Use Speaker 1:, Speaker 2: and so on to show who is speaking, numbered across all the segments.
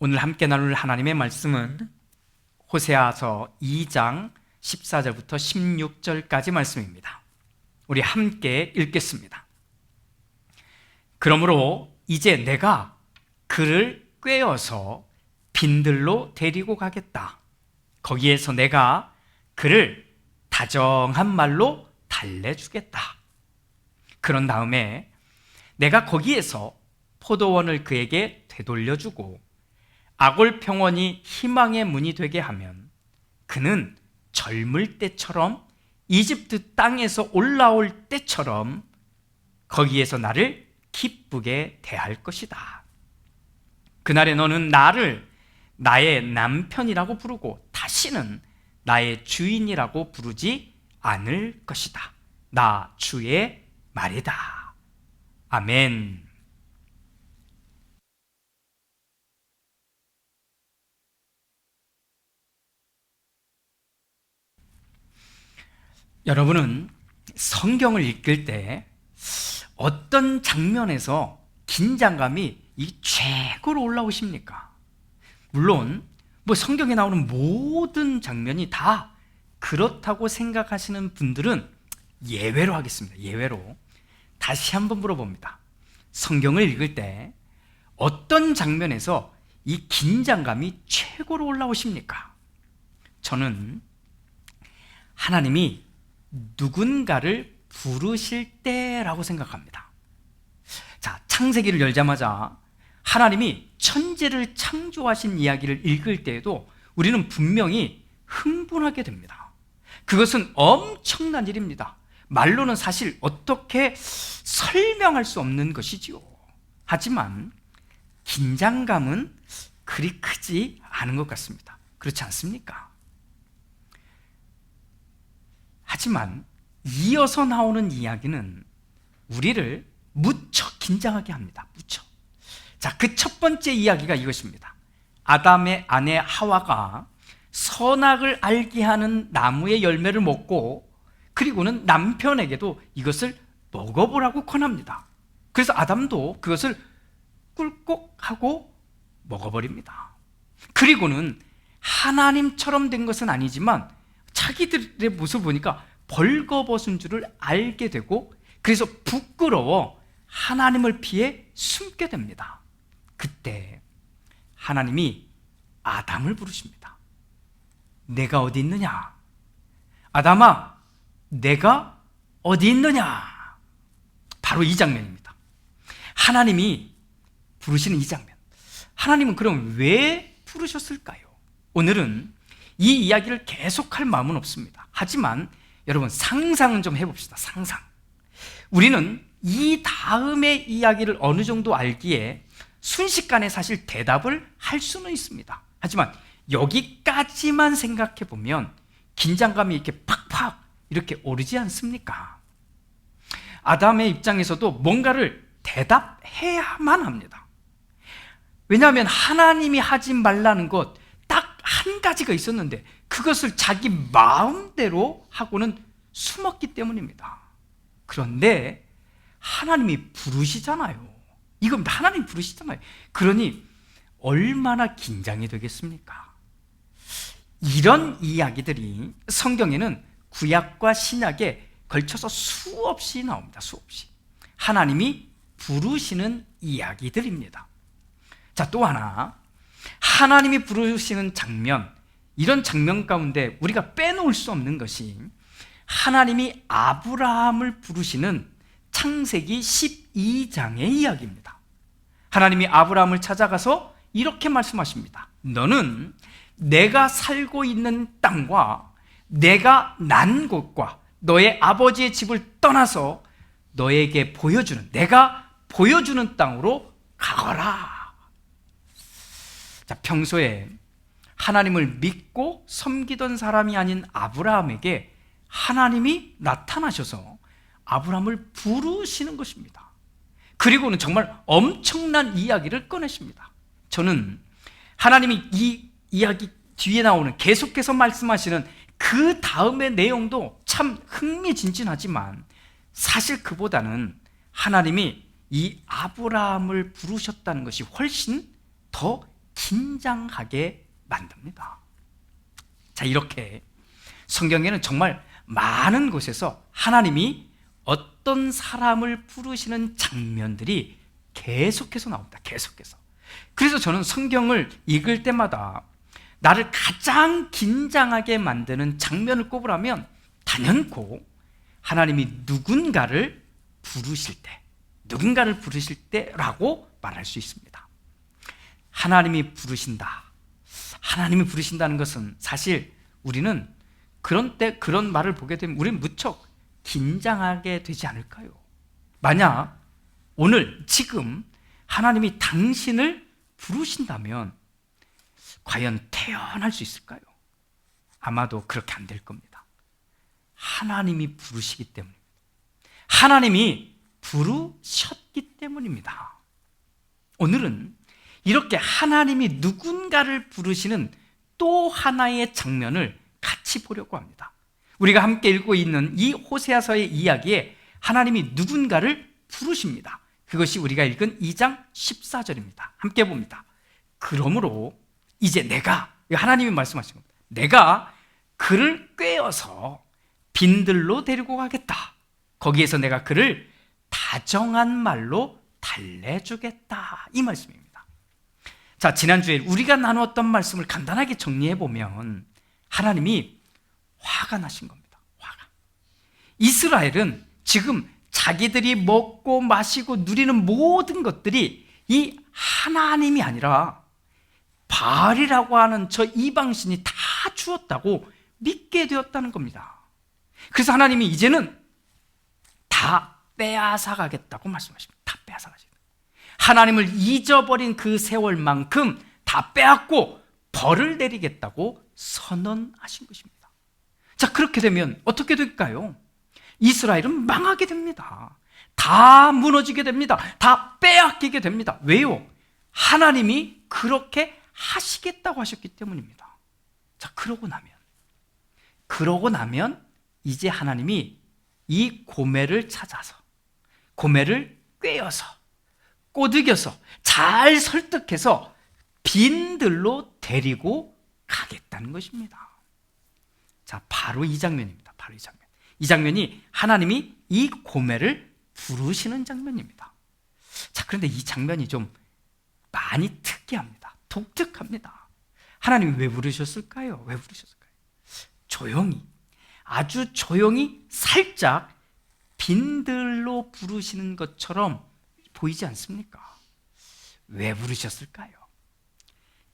Speaker 1: 오늘 함께 나눌 하나님의 말씀은 호세아서 2장 14절부터 16절까지 말씀입니다. 우리 함께 읽겠습니다. 그러므로 이제 내가 그를 꿰어서 빈들로 데리고 가겠다. 거기에서 내가 그를 다정한 말로 달래주겠다. 그런 다음에 내가 거기에서 포도원을 그에게 되돌려주고 아골 평원이 희망의 문이 되게 하면 그는 젊을 때처럼 이집트 땅에서 올라올 때처럼 거기에서 나를 기쁘게 대할 것이다. 그날에 너는 나를 나의 남편이라고 부르고 다시는 나의 주인이라고 부르지 않을 것이다. 나 주의 말이다. 아멘. 여러분은 성경을 읽을 때 어떤 장면에서 긴장감이 이 최고로 올라오십니까? 물론 뭐 성경에 나오는 모든 장면이 다 그렇다고 생각하시는 분들은 예외로 하겠습니다. 예외로 다시 한번 물어봅니다. 성경을 읽을 때 어떤 장면에서 이 긴장감이 최고로 올라오십니까? 저는 하나님이 누군가를 부르실 때라고 생각합니다. 자, 창세기를 열자마자 하나님이 천지를 창조하신 이야기를 읽을 때에도 우리는 분명히 흥분하게 됩니다. 그것은 엄청난 일입니다. 말로는 사실 어떻게 설명할 수 없는 것이지요. 하지만 긴장감은 그리 크지 않은 것 같습니다. 그렇지 않습니까? 하지만 이어서 나오는 이야기는 우리를 무척 긴장하게 합니다. 무척. 자, 그 첫 번째 이야기가 이것입니다. 아담의 아내 하와가 선악을 알게 하는 나무의 열매를 먹고 그리고는 남편에게도 이것을 먹어보라고 권합니다. 그래서 아담도 그것을 꿀꺽 하고 먹어버립니다. 그리고는 하나님처럼 된 것은 아니지만 자기들의 모습을 보니까 벌거벗은 줄을 알게 되고 그래서 부끄러워 하나님을 피해 숨게 됩니다. 그때 하나님이 아담을 부르십니다. 내가 어디 있느냐? 아담아, 내가 어디 있느냐? 바로 이 장면입니다. 하나님이 부르시는 이 장면. 하나님은 그럼 왜 부르셨을까요? 오늘은 이 이야기를 계속할 마음은 없습니다. 하지만 여러분 상상은 좀 해봅시다. 상상. 우리는 이 다음의 이야기를 어느 정도 알기에 순식간에 사실 대답을 할 수는 있습니다. 하지만 여기까지만 생각해 보면 긴장감이 이렇게 팍팍 이렇게 오르지 않습니까? 아담의 입장에서도 뭔가를 대답해야만 합니다. 왜냐하면 하나님이 하지 말라는 것딱 한 가지가 있었는데 그것을 자기 마음대로 하고는 숨었기 때문입니다. 그런데 하나님이 부르시잖아요. 이건 하나님 부르시잖아요. 그러니 얼마나 긴장이 되겠습니까? 이런 이야기들이 성경에는 구약과 신약에 걸쳐서 수없이 나옵니다. 수없이. 하나님이 부르시는 이야기들입니다. 자, 또 하나. 하나님이 부르시는 장면, 이런 장면 가운데 우리가 빼놓을 수 없는 것이 하나님이 아브라함을 부르시는 창세기 12장의 이야기입니다. 하나님이 아브라함을 찾아가서 이렇게 말씀하십니다. 너는 내가 살고 있는 땅과 내가 난 곳과 너의 아버지의 집을 떠나서 너에게 보여주는, 내가 보여주는 땅으로 가거라. 자, 평소에 하나님을 믿고 섬기던 사람이 아닌 아브라함에게 하나님이 나타나셔서 아브라함을 부르시는 것입니다. 그리고는 정말 엄청난 이야기를 꺼내십니다. 저는 하나님이 이 이야기 뒤에 나오는 계속해서 말씀하시는 그 다음의 내용도 참 흥미진진하지만 사실 그보다는 하나님이 이 아브라함을 부르셨다는 것이 훨씬 더 긴장하게 만듭니다. 자, 이렇게 성경에는 정말 많은 곳에서 하나님이 어떤 사람을 부르시는 장면들이 계속해서 나옵니다. 계속해서. 그래서 저는 성경을 읽을 때마다 나를 가장 긴장하게 만드는 장면을 꼽으라면 단연코 하나님이 누군가를 부르실 때, 누군가를 부르실 때라고 말할 수 있습니다. 하나님이 부르신다. 하나님이 부르신다는 것은 사실 우리는 그런 때 그런 말을 보게 되면 우리는 무척 긴장하게 되지 않을까요? 만약 오늘 지금 하나님이 당신을 부르신다면 과연 태어날 수 있을까요? 아마도 그렇게 안 될 겁니다. 하나님이 부르시기 때문입니다. 하나님이 부르셨기 때문입니다. 오늘은 이렇게 하나님이 누군가를 부르시는 또 하나의 장면을 같이 보려고 합니다. 우리가 함께 읽고 있는 이 호세아서의 이야기에 하나님이 누군가를 부르십니다. 그것이 우리가 읽은 2장 14절입니다. 함께 봅니다. 그러므로 이제 내가 하나님이 말씀하신 겁니다. 내가 그를 꿰어서 빈들로 데리고 가겠다. 거기에서 내가 그를 다정한 말로 달래주겠다. 이 말씀입니다. 자, 지난주에 우리가 나누었던 말씀을 간단하게 정리해 보면 하나님이 화가 나신 겁니다. 화가. 이스라엘은 지금 자기들이 먹고 마시고 누리는 모든 것들이 이 하나님이 아니라 바알이라고 하는 저 이방신이 다 주었다고 믿게 되었다는 겁니다. 그래서 하나님이 이제는 다 빼앗아 가겠다고 말씀하십니다. 다 빼앗아 가겠다. 하나님을 잊어버린 그 세월만큼 다 빼앗고 벌을 내리겠다고 선언하신 것입니다. 자, 그렇게 되면 어떻게 될까요? 이스라엘은 망하게 됩니다. 다 무너지게 됩니다. 다 빼앗기게 됩니다. 왜요? 하나님이 그렇게 하시겠다고 하셨기 때문입니다. 자, 그러고 나면, 그러고 나면 이제 하나님이 이 고매를 찾아서, 고매를 꿰어서, 꼬드겨서, 잘 설득해서 빈들로 데리고 가겠다는 것입니다. 자, 바로 이 장면입니다. 바로 이 장면. 이 장면이 하나님이 이 고매를 부르시는 장면입니다. 자, 그런데 이 장면이 좀 많이 특이합니다. 독특합니다. 하나님이 왜 부르셨을까요? 왜 부르셨을까요? 조용히, 아주 조용히 살짝 빈들로 부르시는 것처럼 보이지 않습니까? 왜 부르셨을까요?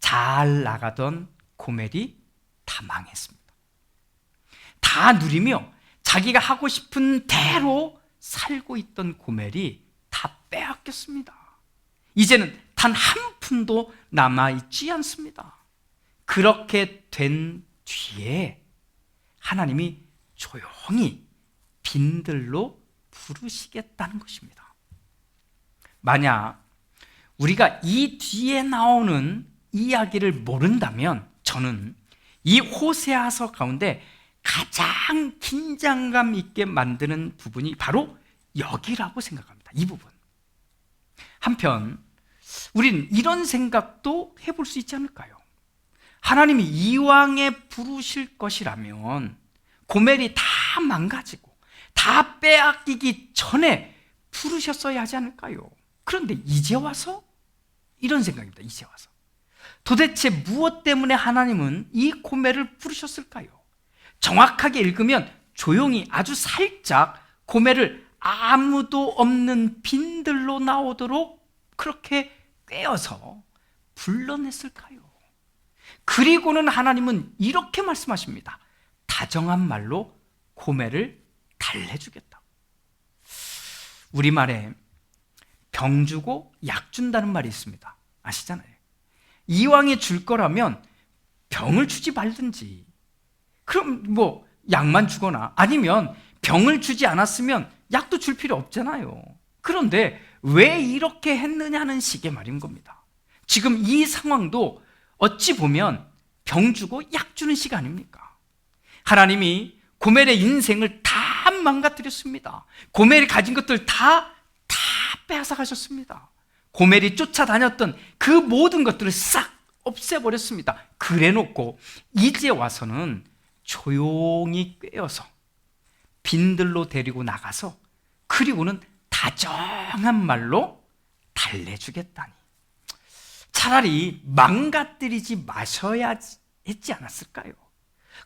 Speaker 1: 잘 나가던 고멜이 다 망했습니다. 다 누리며 자기가 하고 싶은 대로 살고 있던 고멜이 다 빼앗겼습니다. 이제는 단 한 푼도 남아있지 않습니다. 그렇게 된 뒤에 하나님이 조용히 빈들로 부르시겠다는 것입니다. 만약 우리가 이 뒤에 나오는 이야기를 모른다면 저는 이 호세아서 가운데 가장 긴장감 있게 만드는 부분이 바로 여기라고 생각합니다. 이 부분. 한편 우린 이런 생각도 해볼 수 있지 않을까요? 하나님이 이왕에 부르실 것이라면 고멜이 다 망가지고 다 빼앗기기 전에 부르셨어야 하지 않을까요? 그런데 이제 와서 이런 생각입니다. 이제 와서. 도대체 무엇 때문에 하나님은 이 고멜을 부르셨을까요? 정확하게 읽으면 조용히 아주 살짝 고멜을 아무도 없는 빈들로 나오도록 그렇게 꿰어서 불러냈을까요? 그리고는 하나님은 이렇게 말씀하십니다. 다정한 말로 고멜을 달래주겠다. 우리말에 병 주고 약 준다는 말이 있습니다. 아시잖아요. 이왕에 줄 거라면 병을 주지 말든지. 그럼 뭐 약만 주거나 아니면 병을 주지 않았으면 약도 줄 필요 없잖아요. 그런데 왜 이렇게 했느냐는 식의 말인 겁니다. 지금 이 상황도 어찌 보면 병 주고 약 주는 식 아닙니까? 하나님이 고멜의 인생을 다 망가뜨렸습니다. 고멜이 가진 것들 다, 다 빼앗아 가셨습니다. 고멜이 쫓아다녔던 그 모든 것들을 싹 없애버렸습니다. 그래 놓고 이제 와서는 조용히 꿰어서 빈들로 데리고 나가서 그리고는 다정한 말로 달래주겠다니. 차라리 망가뜨리지 마셔야 했지 않았을까요?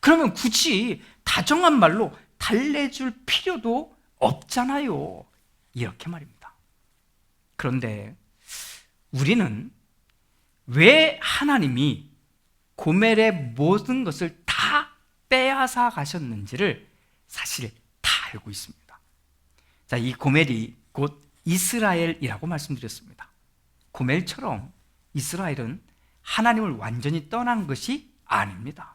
Speaker 1: 그러면 굳이 다정한 말로 달래줄 필요도 없잖아요. 이렇게 말입니다. 그런데 우리는 왜 하나님이 고멜의 모든 것을 다 빼앗아 가셨는지를 사실 다 알고 있습니다. 자, 이 고멜이 곧 이스라엘이라고 말씀드렸습니다. 고멜처럼 이스라엘은 하나님을 완전히 떠난 것이 아닙니다.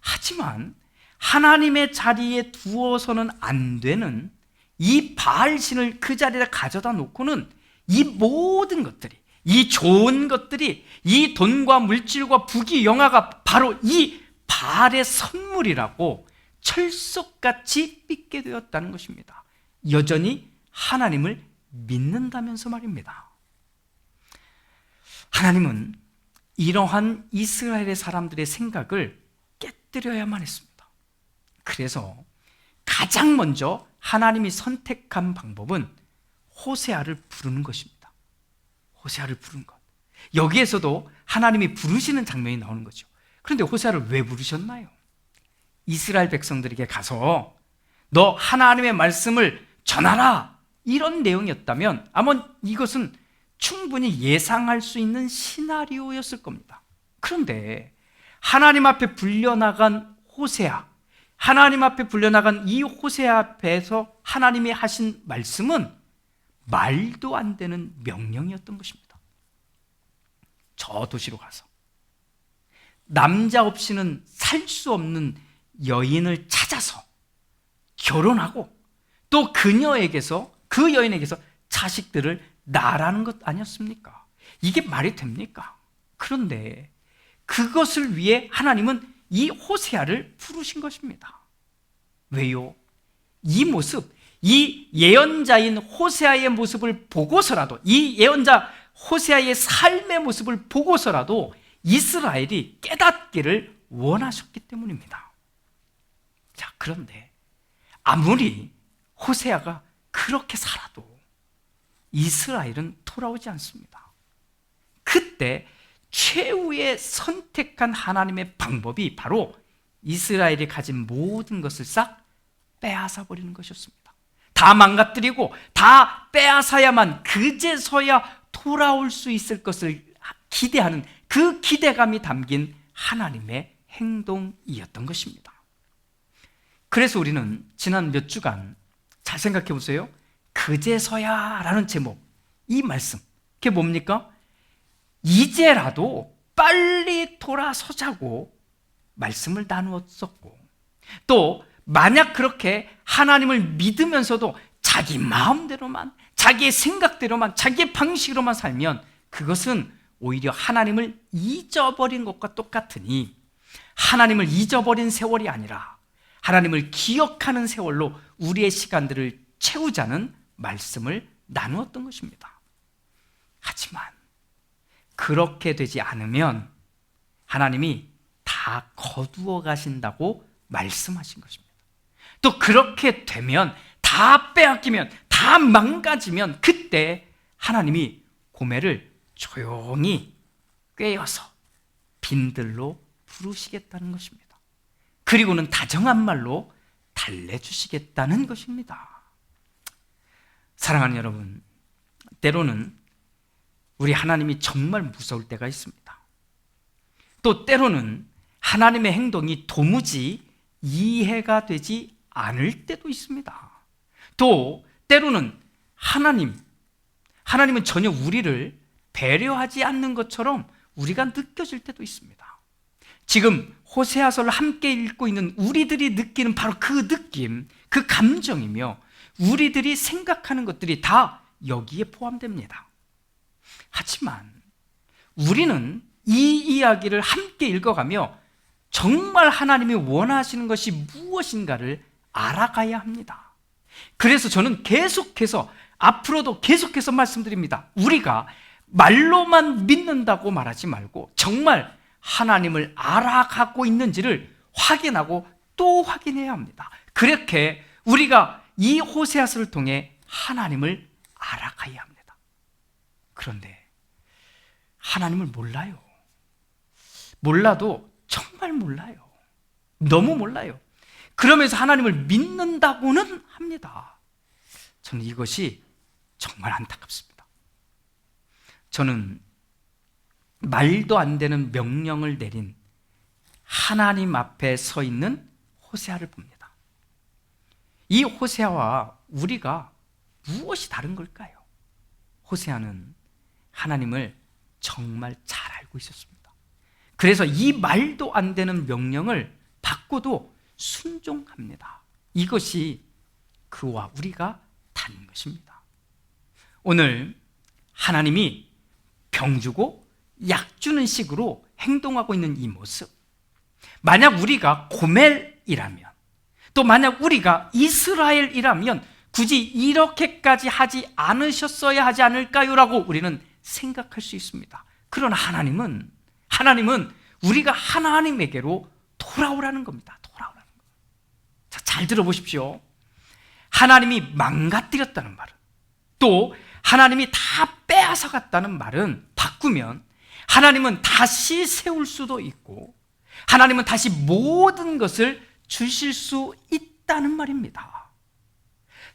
Speaker 1: 하지만 하나님의 자리에 두어서는 안 되는 이 바알신을 그 자리에 가져다 놓고는 이 모든 것들이 이 좋은 것들이 이 돈과 물질과 부귀 영화가 바로 이 바알의 선물이라고 철석같이 삐게 되었다는 것입니다. 여전히 하나님을 믿는다면서 말입니다. 하나님은 이러한 이스라엘의 사람들의 생각을 깨뜨려야만 했습니다. 그래서 가장 먼저 하나님이 선택한 방법은 호세아를 부르는 것입니다. 호세아를 부르는 것. 여기에서도 하나님이 부르시는 장면이 나오는 거죠. 그런데 호세아를 왜 부르셨나요? 이스라엘 백성들에게 가서 너 하나님의 말씀을 전하라 이런 내용이었다면 아마 이것은 충분히 예상할 수 있는 시나리오였을 겁니다. 그런데 하나님 앞에 불려나간 호세아, 하나님 앞에 불려나간 이 호세아 앞에서 하나님이 하신 말씀은 말도 안 되는 명령이었던 것입니다. 저 도시로 가서 남자 없이는 살 수 없는 여인을 찾아서 결혼하고 또 그녀에게서 그 여인에게서 자식들을 낳으라는 것 아니었습니까? 이게 말이 됩니까? 그런데 그것을 위해 하나님은 이 호세아를 부르신 것입니다. 왜요? 이 모습, 이 예언자인 호세아의 모습을 보고서라도 이 예언자 호세아의 삶의 모습을 보고서라도 이스라엘이 깨닫기를 원하셨기 때문입니다. 자, 그런데 아무리 호세아가 그렇게 살아도 이스라엘은 돌아오지 않습니다. 그때 최후의 선택한 하나님의 방법이 바로 이스라엘이 가진 모든 것을 싹 빼앗아 버리는 것이었습니다. 다 망가뜨리고 다 빼앗아야만 그제서야 돌아올 수 있을 것을 기대하는 그 기대감이 담긴 하나님의 행동이었던 것입니다. 그래서 우리는 지난 몇 주간 잘 생각해 보세요. 그제서야 라는 제목, 이 말씀. 그게 뭡니까? 이제라도 빨리 돌아서자고 말씀을 나누었었고, 또 만약 그렇게 하나님을 믿으면서도 자기 마음대로만, 자기의 생각대로만, 자기의 방식으로만 살면 그것은 오히려 하나님을 잊어버린 것과 똑같으니 하나님을 잊어버린 세월이 아니라 하나님을 기억하는 세월로 우리의 시간들을 채우자는 말씀을 나누었던 것입니다. 하지만 그렇게 되지 않으면 하나님이 다 거두어 가신다고 말씀하신 것입니다. 또 그렇게 되면 다 빼앗기면 다 망가지면 그때 하나님이 고매를 조용히 꿰어서 빈들로 부르시겠다는 것입니다. 그리고는 다정한 말로 달래주시겠다는 것입니다. 사랑하는 여러분, 때로는 우리 하나님이 정말 무서울 때가 있습니다. 또 때로는 하나님의 행동이 도무지 이해가 되지 않을 때도 있습니다. 또 때로는 하나님, 하나님은 전혀 우리를 배려하지 않는 것처럼 우리가 느껴질 때도 있습니다. 지금 호세아서를 함께 읽고 있는 우리들이 느끼는 바로 그 느낌, 그 감정이며 우리들이 생각하는 것들이 다 여기에 포함됩니다. 하지만 우리는 이 이야기를 함께 읽어가며 정말 하나님이 원하시는 것이 무엇인가를 알아가야 합니다. 그래서 저는 계속해서 앞으로도 계속해서 말씀드립니다. 우리가 말로만 믿는다고 말하지 말고 정말 하나님을 알아가고 있는지를 확인하고 또 확인해야 합니다. 그렇게 우리가 이 호세아스를 통해 하나님을 알아가야 합니다. 그런데 하나님을 몰라요. 몰라도 정말 몰라요. 너무 몰라요. 그러면서 하나님을 믿는다고는 합니다. 저는 이것이 정말 안타깝습니다. 저는 말도 안 되는 명령을 내린 하나님 앞에 서 있는 호세아를 봅니다. 이 호세아와 우리가 무엇이 다른 걸까요? 호세아는 하나님을 정말 잘 알고 있었습니다. 그래서 이 말도 안 되는 명령을 받고도 순종합니다. 이것이 그와 우리가 다른 것입니다. 오늘 하나님이 병 주고 약 주는 식으로 행동하고 있는 이 모습. 만약 우리가 고멜이라면 또 만약 우리가 이스라엘이라면 굳이 이렇게까지 하지 않으셨어야 하지 않을까요라고 우리는 생각할 수 있습니다. 그러나 하나님은 하나님은 우리가 하나님에게로 돌아오라는 겁니다. 잘 들어보십시오. 하나님이 망가뜨렸다는 말은 또 하나님이 다 빼앗아 갔다는 말은 바꾸면 하나님은 다시 세울 수도 있고 하나님은 다시 모든 것을 주실 수 있다는 말입니다.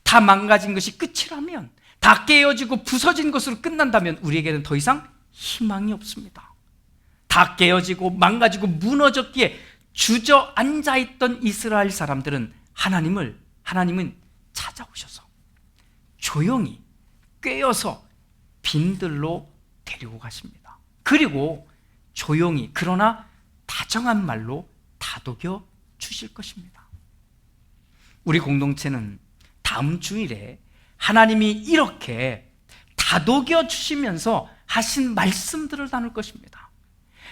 Speaker 1: 다 망가진 것이 끝이라면 다 깨어지고 부서진 것으로 끝난다면 우리에게는 더 이상 희망이 없습니다. 다 깨어지고 망가지고 무너졌기에 주저앉아 있던 이스라엘 사람들은 하나님을 하나님은 찾아오셔서 조용히 꿰어서 빈들로 데리고 가십니다. 그리고 조용히 그러나 다정한 말로 다독여 주실 것입니다. 우리 공동체는 다음 주일에 하나님이 이렇게 다독여 주시면서 하신 말씀들을 나눌 것입니다.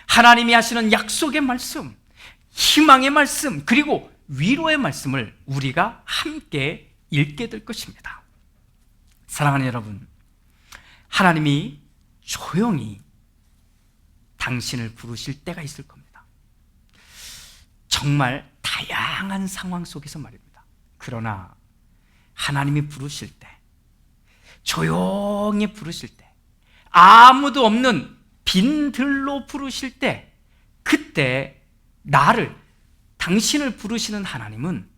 Speaker 1: 하나님이 하시는 약속의 말씀, 희망의 말씀, 그리고 위로의 말씀을 우리가 함께 읽게 될 것입니다. 사랑하는 여러분, 하나님이 조용히 당신을 부르실 때가 있을 겁니다. 정말 다양한 상황 속에서 말입니다. 그러나 하나님이 부르실 때, 조용히 부르실 때, 아무도 없는 빈들로 부르실 때, 그때 나를, 당신을 부르시는 하나님은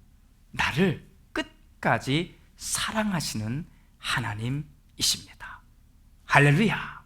Speaker 1: 나를 끝까지 사랑하시는 하나님이십니다. 할렐루야.